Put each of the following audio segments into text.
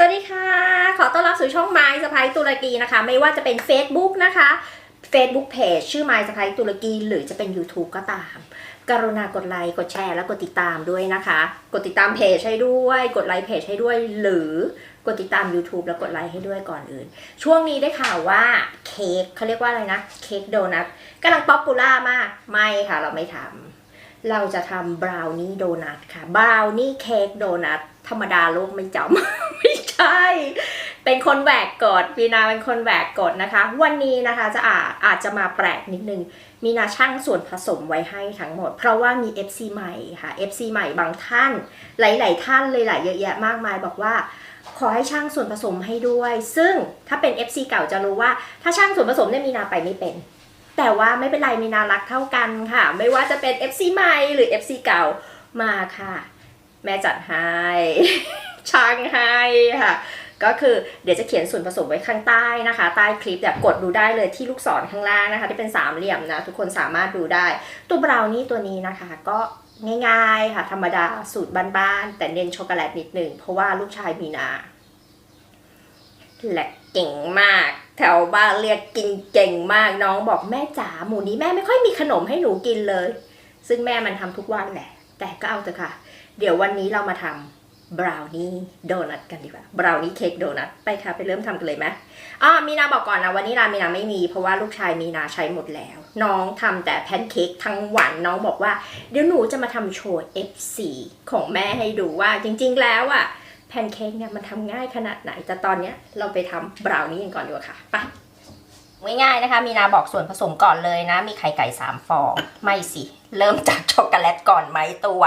สวัสดีค่ะ ขอต้อนรับสู่ช่องไม้สะพายตุรกีนะคะ ไม่ว่าจะเป็น Facebook นะคะ Facebook Page ชื่อไม้สะพายตุรกี หรือจะเป็น YouTube ก็ตาม กรุณากดไลค์กดแชร์และกดติดตามด้วยนะคะ กดติดตามเพจให้ด้วย กดไลค์เพจให้ด้วย หรือกดติดตาม YouTube แล้วกดไลค์ให้ด้วยก่อนอื่น ช่วงนี้ได้ข่าวว่าเค้กเขาเรียกว่าอะไรนะเค้กโดนัทกำลังป๊อปปูล่ามาก ไม่ค่ะเราไม่ทำเราจะทำบราวนี่โดนัทค่ะบราวนี่เค้กโดนัทธรรมดาโลกไม่จำไม่ ใช่ เป็นคนแหวกกฎวีนาเป็นคนแหวกกฎนะคะ วันนี้นะคะจะอาจอาจจะมาแปลกนิดนึง มีนาช่างส่วนผสมไว้ให้ทั้งหมด เพราะว่ามี FC ใหม่ค่ะ FC ใหม่บางท่าน หลาย ๆ ท่านเลยหลายเยอะแยะมากมายบอกว่าขอให้ช่างส่วนผสมให้ด้วย ซึ่งถ้าเป็น FC เก่าจะรู้ว่า ถ้าช่างส่วนผสมเนี่ยมีนาไปไม่เป็น แต่ว่าไม่เป็นไรมีนารักเท่ากันค่ะ ไม่ว่าจะเป็น FC ใหม่หรือ FC เก่ามาค่ะ แม่จัดให้ ช่างให้ค่ะก็คือเดี๋ยวจะเขียนส่วนผสมไว้ข้างใต้นะคะ ใต้คลิปแบบกดดูได้เลยที่ลูกศรข้างล่างนะคะ ที่เป็นสามเหลี่ยมนะทุกคนสามารถดูได้ ตัวบราวนี่ตัวนี้นะคะ ก็ง่ายๆค่ะ ธรรมดาสูตรบ้านๆแต่เน้นช็อกโกแลตนิดหนึ่งเพราะว่าลูกชายมีนาและเก่งมาก แถวบ้านเรียกกินเก่งมากน้องบอกแม่จ๋าหมูนี้แม่ไม่ค่อยมีขนมให้หนูกินเลย ซึ่งแม่มันทำทุกวันแหละ แต่ก็เอาเถอะค่ะ เดี๋ยววันนี้เรามาทำ บราวนี่โดนัทกันดีกว่าบราวนี่เค้กโดนัทไปค่ะไปเริ่มทำกันเลยไหมอ่ามีนาบอกก่อนนะวันนี้รามีนาไม่มีเพราะว่าลูกชายมีนาใช้หมดแล้ว น้องทำแต่แพนเค้กทั้งวันน้องบอกว่า เดี๋ยวหนูจะมาทำโชว์ F4 ของแม่ให้ดูว่าจริง ๆ แล้วอะแพนเค้กเนี่ยมันทำง่ายขนาดไหนแต่ตอนเนี้ยเราไปทำบราวนี่กันก่อนดีกว่าค่ะไปง่ายๆนะคะ มีนาบอกส่วนผสมก่อนเลยนะ มีไข่ไก่สามฟอง ไม่สิ เริ่มจากช็อกโกแลตก่อนไหมตัว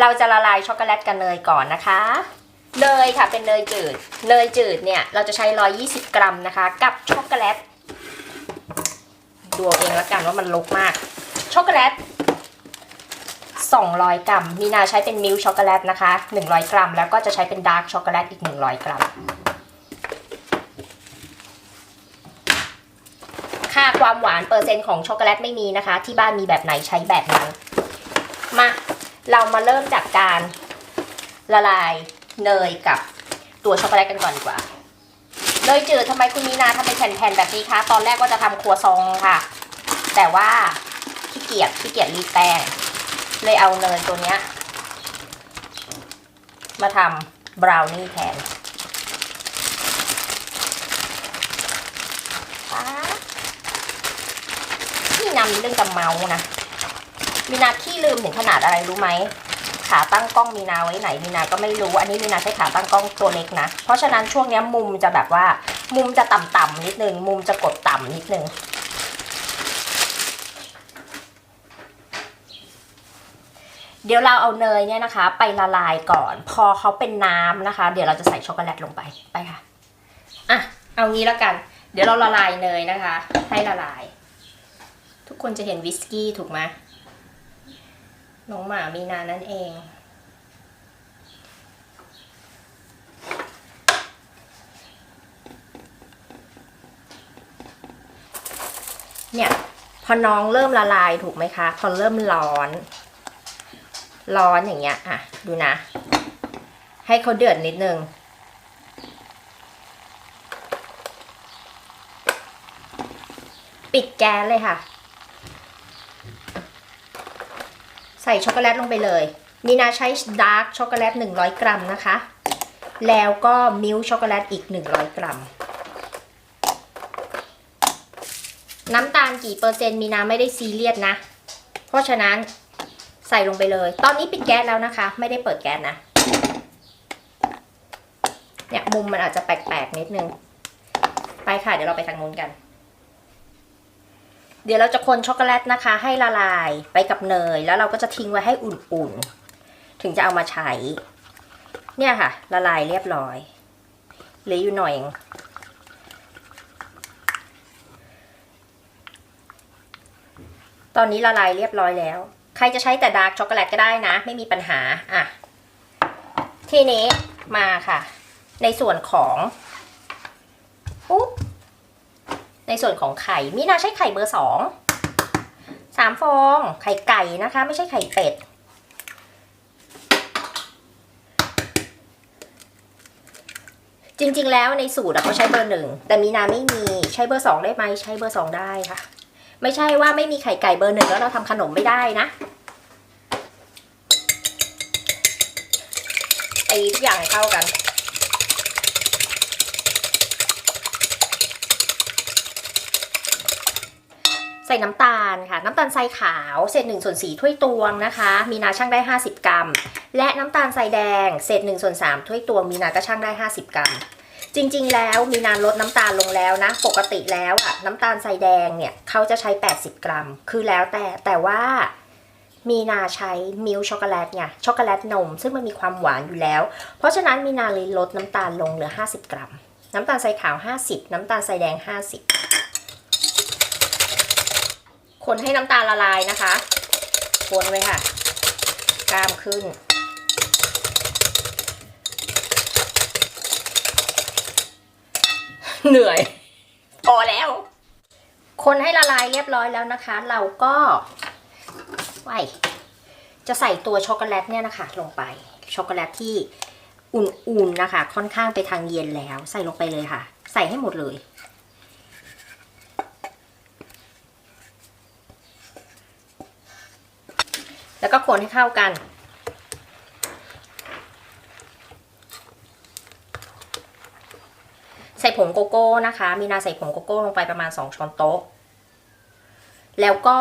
เราจะละลายช็อกโกแลตกับเนยก่อนนะคะเนยค่ะเป็นเนยจืด เนยจืดเนี่ยเราจะใช้ 120 กรัมนะคะ กับช็อกโกแลตดูเอาเองแล้วกันว่ามันลกมาก ช็อกโกแลต 200 กรัม มีนาใช้เป็นมิลช็อกโกแลตนะคะ 100 กรัม แล้วก็จะใช้เป็นดาร์กช็อกโกแลตอีก 100 กรัม ค่าความหวานเปอร์เซ็นต์ของช็อกโกแลตไม่มีนะคะ ที่บ้านมีแบบไหนใช้แบบนั้น มา เรามาเริ่มจากการละลายเนยกับตัวช็อกโกแลตกันก่อนดีกว่า เนยจืดทำไมคุณมีนาทำเป็นแผ่นๆแบบนี้คะ ตอนแรกว่าจะทำครัวซองค่ะ แต่ว่าขี้เกียจขี้เกียจรีดแป้งเลยเอาเนยตัวเนี้ย มาทำบราวนี่แทนนี่นำเรื่องจะเมานะ มีนาขี้ลืมถึงขนาดอะไรรู้ไหมขาตั้งกล้องมีนาไว้ไหนมีนาก็ไม่รู้ อันนี้มีนาใช้ขาตั้งกล้องตัวเล็กนะ เพราะฉะนั้นช่วงนี้มุมจะแบบว่า มุมจะต่ำๆนิดนึง มุมจะกดต่ำนิดนึงเดี๋ยวเราเอาเนยเนี่ยนะคะ ไปละลายก่อน พอเขาเป็นน้ำนะคะ เดี๋ยวเราจะใส่ช็อกโกแลตลงไปไปค่ะอะเอางี้แล้วกัน เดี๋ยวเราละลายเนยนะคะ ให้ละลาย ทุกคนจะเห็นวิสกี้ถูกไหม น้องหมามีนานั่นเอง เนี่ยพอน้องเริ่มละลายถูกไหมคะ พอเริ่มร้อน ร้อนอย่างเงี้ย อะ ดูนะ ให้เขาเดือดนิดนึงปิดแก๊สเลยค่ะ ใส่ช็อกโกแลตลงไปเลยมีนาใช้ดาร์กช็อกโกแลต100 กรัมนะคะ แล้วก็มิลช็อกโกแลตอีก 100 กรัม น้ำตาลกี่เปอร์เซ็นต์มีนาไม่ได้ซีเรียสนะ เพราะฉะนั้นใส่ลงไปเลย ตอนนี้ปิดแก๊สแล้วนะคะ ไม่ได้เปิดแก๊สนะ เนี่ยมุมมันอาจจะแปลกๆนิดนึง ไปค่ะ เดี๋ยวเราไปทางนู้นกัน เดี๋ยวเราจะคนช็อกโกแลตนะคะ ให้ละลายไปกับเนย แล้วเราก็จะทิ้งไว้ให้อุ่นๆ ถึงจะเอามาใช้ เนี่ยค่ะ ละลายเรียบร้อยเหลืออยู่หน่อยเองตอนนี้ละลายเรียบร้อยแล้ว ใครจะใช้แต่ดาร์กช็อกโกแลตก็ได้นะ ไม่มีปัญหาอะทีนี้มาค่ะ ในส่วนของอุ๊บ ในส่วนของไข่มีนาใช้ไข่เบอร์สองสามฟอง ไข่ไก่นะคะ ไม่ใช่ไข่เป็ด จริงๆแล้วในสูตรอะเขาใช้เบอร์หนึ่งแต่มีนาไม่มีใช้เบอร์สองได้ไหมใช้เบอร์สองได้ค่ะ ไม่ใช่ว่าไม่มีไข่ไก่เบอร์หนึ่งแล้วเราทำขนมไม่ได้นะตีทุกอย่างให้เข้ากัน ใส่น้ำตาลค่ะ น้ำตาลทรายขาวเศษหนึ่งส่วนสี่ถ้วยตวงนะคะ มีนาช่างได้ 50 กรัม และน้ำตาลทรายแดงเศษหนึ่งส่วนสามถ้วยตวง มีนาก็ช่างได้ 50 กรัม จริงๆ แล้วมีนาลดน้ำตาลลงแล้วนะ ปกติแล้วอะน้ำตาลทรายแดงเนี่ยเขาจะใช้ 80 กรัม คือแล้วแต่แต่ว่ามีนาใช้มิลช็อกโกแลตไงช็อกโกแลตนม ซึ่งมันมีความหวานอยู่แล้ว เพราะฉะนั้นมีนาเลยลดน้ำตาลลงเหลือ 50 กรัม น้ำตาลทรายขาว 50 น้ำตาลทรายแดง 50 คนให้น้ำตาลละลายนะคะ คนไว้ค่ะ กล้ามขึ้น เหนื่อยพอแล้ว คนให้ละลายเรียบร้อยแล้วนะคะ เราก็ไว้จะใส่ตัวช็อกโกแลตเนี่ยนะคะ ลงไป ช็อกโกแลตที่อุ่นๆนะคะ ค่อนข้างไปทางเย็นแล้ว ใส่ลงไปเลยค่ะ ใส่ให้หมดเลย แล้วก็คนให้เข้ากัน ใส่ผงโกโก้นะคะ มีนาใส่ผงโกโก้ลงไปประมาณ 2 ช้อนโต๊ะ แล้วก็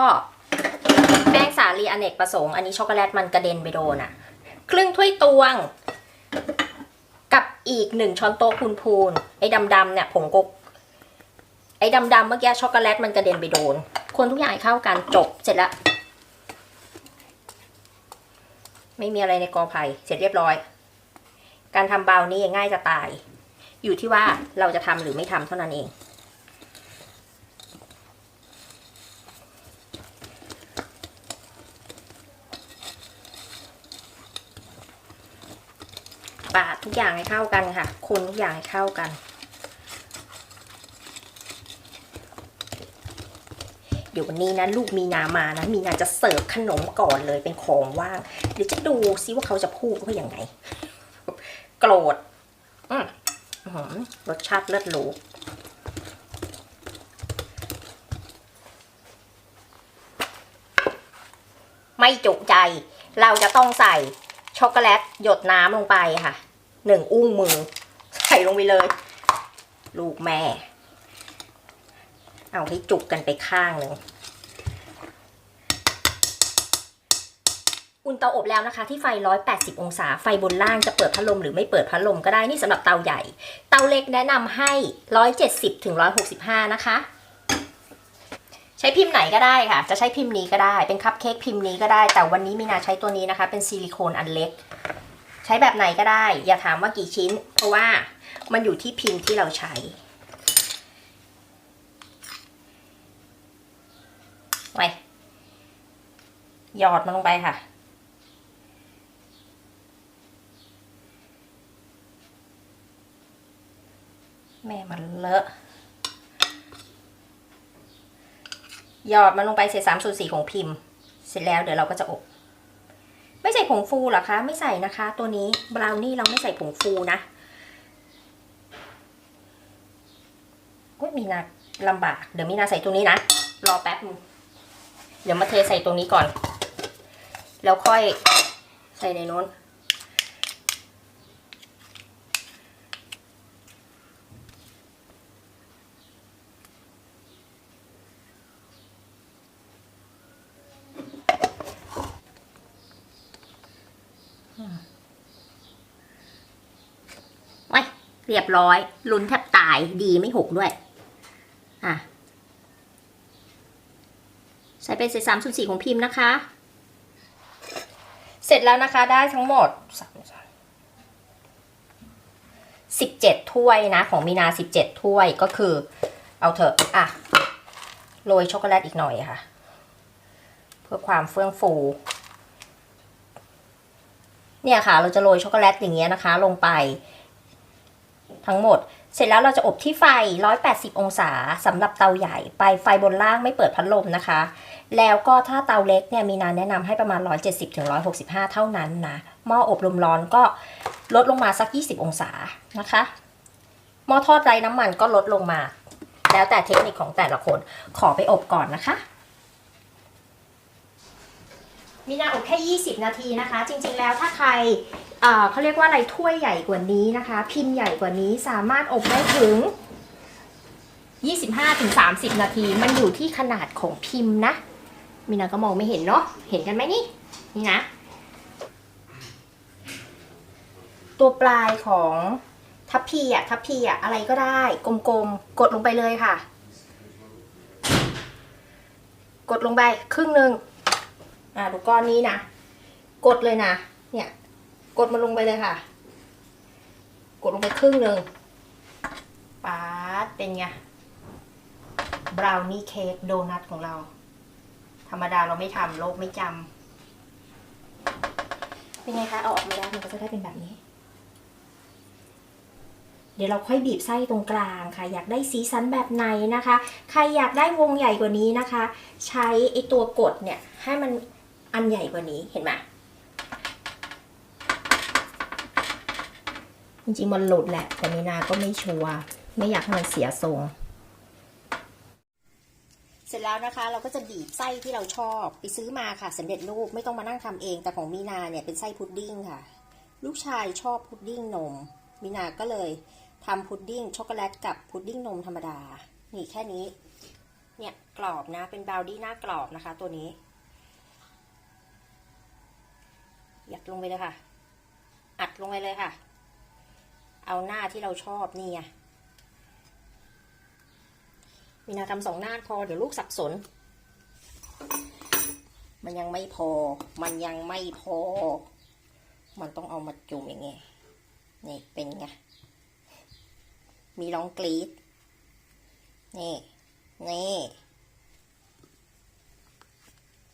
แป้งสาลีอเนกประสงค์ อันนี้ช็อกโกแลตมันกระเด็นไปโดนอะครึ่งถ้วยตวง กับอีกหนึ่งช้อนโต๊ะพูนๆไอ้ดำๆเนี่ยผงโกไอ้ดำๆเมื่อกี้ช็อกโกแลตมันกระเด็นไปโดน คนทุกอย่างให้เข้ากันจบเสร็จแล้ว ไม่มีอะไรในกอไผ่เสร็จเรียบร้อย การทำบาวนี่ง่ายจะตาย อยู่ที่ว่าเราจะทำหรือไม่ทำเท่านั้นเอง ปาดทุกอย่างให้เข้ากันค่ะ คนทุกอย่างให้เข้ากัน ดี๋ยววันนี้นะลูกมีนามานะ มีนาจะเสิร์ฟขนมก่อนเลยเป็นของว่างเดี๋ยวจะดูซิว่าเขาจะพูดว่าอย่างไงโกรธอืมอื้อหือรสชาติเลิศหรูไม่จุใจ เราจะต้องใส่ช็อกโกแลตหยดน้ำลงไปค่ะหนึ่งอุ้งมือ ใส่ลงไปเลย ลูกแม่ เอาให้จุกกันไปข้างหนึ่งอุ่นเตาอบแล้วนะคะที่ไฟ 180 องศา ไฟบนล่างจะเปิดพัดลมหรือไม่เปิดพัดลมก็ได้นี่สำหรับเตาใหญ่ เตาเล็กแนะนำให้ 170ถึง165 นะคะ ใช้พิมพ์ไหนก็ได้ค่ะ จะใช้พิมพ์นี้ก็ได้ เป็นคัพเค้กพิมพ์นี้ก็ได้ แต่วันนี้มีนาใช้ตัวนี้นะคะ เป็นซิลิโคนอันเล็ก ใช้แบบไหนก็ได้ อย่าถามว่ากี่ชิ้น เพราะว่ามันอยู่ที่พิมพ์ที่เราใช้ ไปหยอดมันลงไปค่ะ แม่มันเลอะหยอดมันลงไปเศษสามส่วนสี่ของพิมพ์ เสร็จแล้วเดี๋ยวเราก็จะอบ ไม่ใส่ผงฟูหรอคะ ไม่ใส่นะคะ ตัวนี้บราวนี่เราไม่ใส่ผงฟูนะโอ้ยมีนาลำบาก เดี๋ยวมีนาใส่ตัวนี้นะ รอแป๊บนึง เดี๋ยวมาเทใส่ตรงนี้ก่อน แล้วค่อยใส่ในโน้นไว้เรียบร้อย ลุ้นแทบตายดีไม่หกด้วย อะ ใส่เป็นเศษสามส่วนสี่ของพิมพ์นะคะ เสร็จแล้วนะคะได้ทั้งหมดสิบเจ็ดถ้วยนะ ของมีนาสิบเจ็ดถ้วยก็คือ เอาเถอะอะโรยช็อกโกแลตอีกหน่อยค่ะ เพื่อความเฟื่องฟู เนี่ยค่ะ เราจะโรยช็อกโกแลตอย่างเงี้ยนะคะ ลงไป ทั้งหมด เสร็จแล้วเราจะอบที่ไฟ 180 องศาสำหรับเตาใหญ่ ไปไฟบนล่างไม่เปิดพัดลมนะคะ แล้วก็ถ้าเตาเล็กเนี่ยมีนาแนะนำให้ประมาณ 170ถึง165 เท่านั้นนะ หม้ออบลมร้อนก็ลดลงมาสัก 20 องศานะคะ หม้อทอดไร้น้ำมันก็ลดลงมา แล้วแต่เทคนิคของแต่ละคน ขอไปอบก่อนนะคะมีนาอบแค่ 20 นาทีนะคะ จริงๆ แล้วถ้าใคร เขาเรียกว่าอะไรถ้วยใหญ่กว่านี้นะคะ พิมพ์ใหญ่กว่านี้สามารถอบได้ถึง 25-30 นาที มันอยู่ที่ขนาดของพิมพ์นะมีนาก็มองไม่เห็นเนาะเห็นกันไหมนี่ นี่นะ ตัวปลายของทัพพีอะทัพพีอะอะไรก็ได้ กลมๆกดลงไปเลยค่ะ กดลงไปครึ่งหนึ่งอ่าดูก้อนนี้นะ กดเลยนะ เนี่ย กดมันลงไปเลยค่ะ กดลงไปครึ่งหนึ่งป๊าดเป็นไงบราวนี่เค้กโดนัทของเรา ธรรมดาเราไม่ทำโลกไม่จำเป็นไงคะ เอาออกมาแล้วมันก็จะได้เป็นแบบนี้ เดี๋ยวเราค่อยบีบไส้ตรงกลางค่ะ อยากได้สีสันแบบไหนนะคะ ใครอยากได้วงใหญ่กว่านี้นะคะ ใช้ไอตัวกดเนี่ย ให้มันอันใหญ่กว่านี้เห็นไหม จริงๆมันหลุดแหละ แต่มีนาก็ไม่ชัวร์ไม่อยากให้มันเสียทรง เสร็จแล้วนะคะ เราก็จะบีบไส้ที่เราชอบไปซื้อมาค่ะสำเร็จรูปไม่ต้องมานั่งทำเอง แต่ของมีนาเนี่ยเป็นไส้พุดดิ้งค่ะ ลูกชายชอบพุดดิ้งนม มีนาก็เลยทำพุดดิ้งช็อกโกแลตกับพุดดิ้งนมธรรมดา นี่แค่นี้ เนี่ยกรอบนะ เป็นบราวนี่หน้ากรอบนะคะ ตัวนี้ยัดลงไปเลยค่ะ อัดลงไปเลยค่ะ เอาหน้าที่เราชอบนี่ไงมีนาทำสองหน้าพอเดี๋ยวลูกสับสน มันยังไม่พอ มันยังไม่พอ มันต้องเอามาจุ่มอย่างเงี้ยนี่เป็นไง มีร้องกรีดนี่ นี่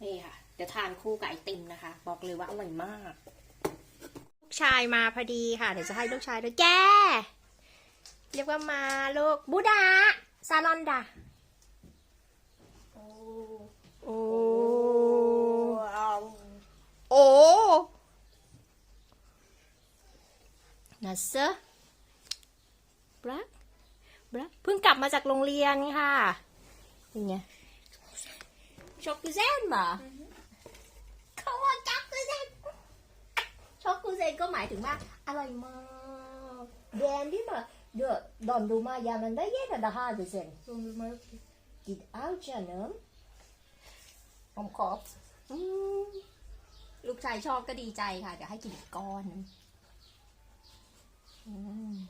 นี่ค่ะ เดี๋ยวทานคู่กับไอติมนะคะ บอกเลยว่าอร่อยมากลูก ชายมาพอดีค่ะ เดี๋ยวจะให้ลูกชายด้วยแก เรียกว่ามาลูกบูดาซาลอนดาโอ้โอ้โอ้นัสเซอร์บลักบลักเพิ่งกลับมาจากโรงเรียนค่ะเป็นไงช็อกกูเซนมาเขาว่าช็อกกูเซน ช็อกกูเซนก็หมายถึงว่าอร่อยมากแดนที่มาเดือดดอนดูมาอย่างนั้นได้เย็นแต่ห้าเปอร์เซ็นต์กินเอาจ้ะเนอะผมขอบลูกชายชอบก็ดีใจค่ะ เดี๋ยวให้กินอีกก้อนอ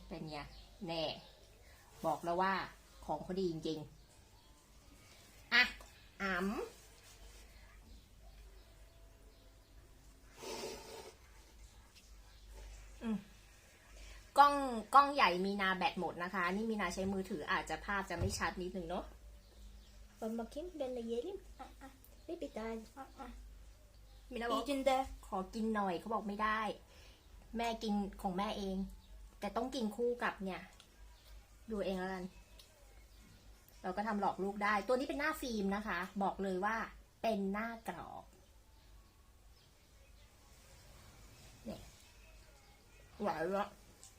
เป็นไงแน่ บอกแล้วว่าของเขาดีจริงๆ อะอ๋ำอืม กล้องกล้องใหญ่มีนาแบตหมดนะคะ นี่มีนาใช้มือถืออาจจะภาพจะไม่ชัดนิดนึงเนาะบอมบักคิมเดนเลยเยลิมอะอะไม่ปิดได้อะอะมีนาบอกจินเดขอกินหน่อยเขาบอกไม่ได้ แม่กินของแม่เอง แต่ต้องกินคู่กับเนี่ย ดูเองแล้วกัน เราก็ทำหลอกลูกได้ ตัวนี้เป็นหน้าฟิล์มนะคะ บอกเลยว่าเป็นหน้ากรอบเนี่ย หวานละ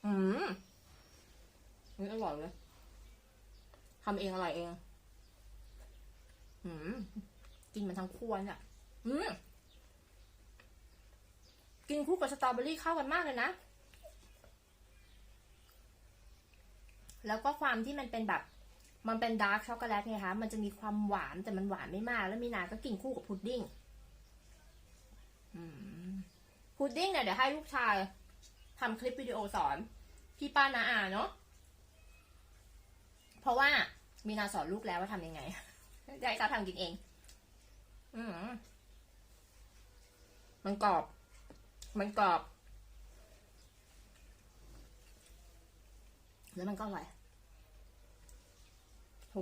อืมนี่อร่อยเลยทำเองอร่อยเอง อืมกินมันทั้งควรอะอืมกินคู่กับสตรอเบอรี่เข้ากันมากเลยนะ แล้วก็ความที่มันเป็นแบบ มันเป็นดาร์กช็อกโกแลตไงคะ มันจะมีความหวานแต่มันหวานไม่มาก แล้วมีนา ก็กินคู่กับพุดดิ้งอืมพุดดิ้งเนี่ยเดี๋ยวให้ลูกชาย ทำคลิปวิดีโอสอนพี่ป้านาอาเนาะเพราะว่ามีนาสอนลูกแล้วว่าทำยังไงได้เขาทำกินเอง อืมมันกรอบ มันกรอบ แล้วมันก็อร่อยโห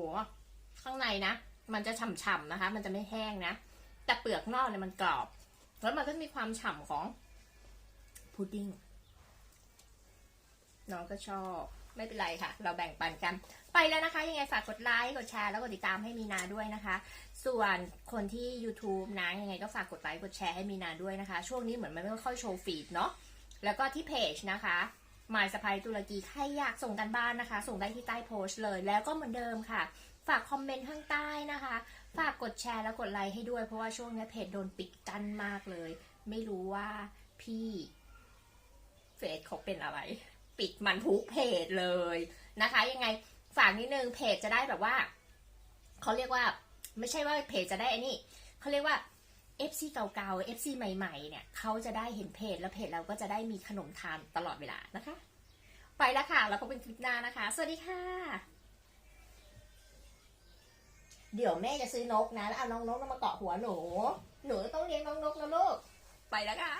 ข้างในนะ มันจะฉ่ำๆนะคะ มันจะไม่แห้งนะ แต่เปลือกนอกเนี่ยมันกรอบ แล้วมันก็มีความฉ่ำของพุดดิ้ง น้องก็ชอบไม่เป็นไรค่ะ เราแบ่งปันกัน ไปแล้วนะคะ ยังไงฝากกดไลค์กดแชร์แล้วกดติดตามให้มีนาด้วยนะคะ ส่วนคนที่ YouTube นะยังไงก็ฝากกดไลค์กดแชร์ให้มีนาด้วยนะคะ ช่วงนี้เหมือนมันไม่ค่อยโชว์ฟีดเนาะแล้วก็ที่เพจนะคะหมายสะพายตุรกีใครอยากส่งกันบ้านนะคะ ส่งได้ที่ใต้โพสต์เลย แล้วก็เหมือนเดิมค่ะ ฝากคอมเมนต์ข้างใต้นะคะ ฝากกดแชร์แล้วกดไลค์ให้ด้วยเพราะว่าช่วงนี้เพจโดนปิดกั้นมากเลย ไม่รู้ว่าพี่เฟซเขาเป็นอะไร ปิดมันทุกเพจเลยนะคะ ยังไงฝากนิดนึงเพจจะได้แบบว่าเขาเรียกว่าไม่ใช่ว่าเพจจะได้อันนี้เขาเรียกว่า FC เก่าๆ FC ใหม่ๆ เนี่ยเขาจะได้เห็นเพจแล้วเพจเราก็จะได้มีขนมทานตลอดเวลานะคะ ไปแล้วค่ะ แล้วก็เป็นคลิปหน้านะคะ สวัสดีค่ะ เดี๋ยวแม่จะซื้อนกนะ แล้วเอาน้องนกมาเกาะหัวหนู หนูต้องเลี้ยงน้องนกนะลูก ไปแล้วค่ะ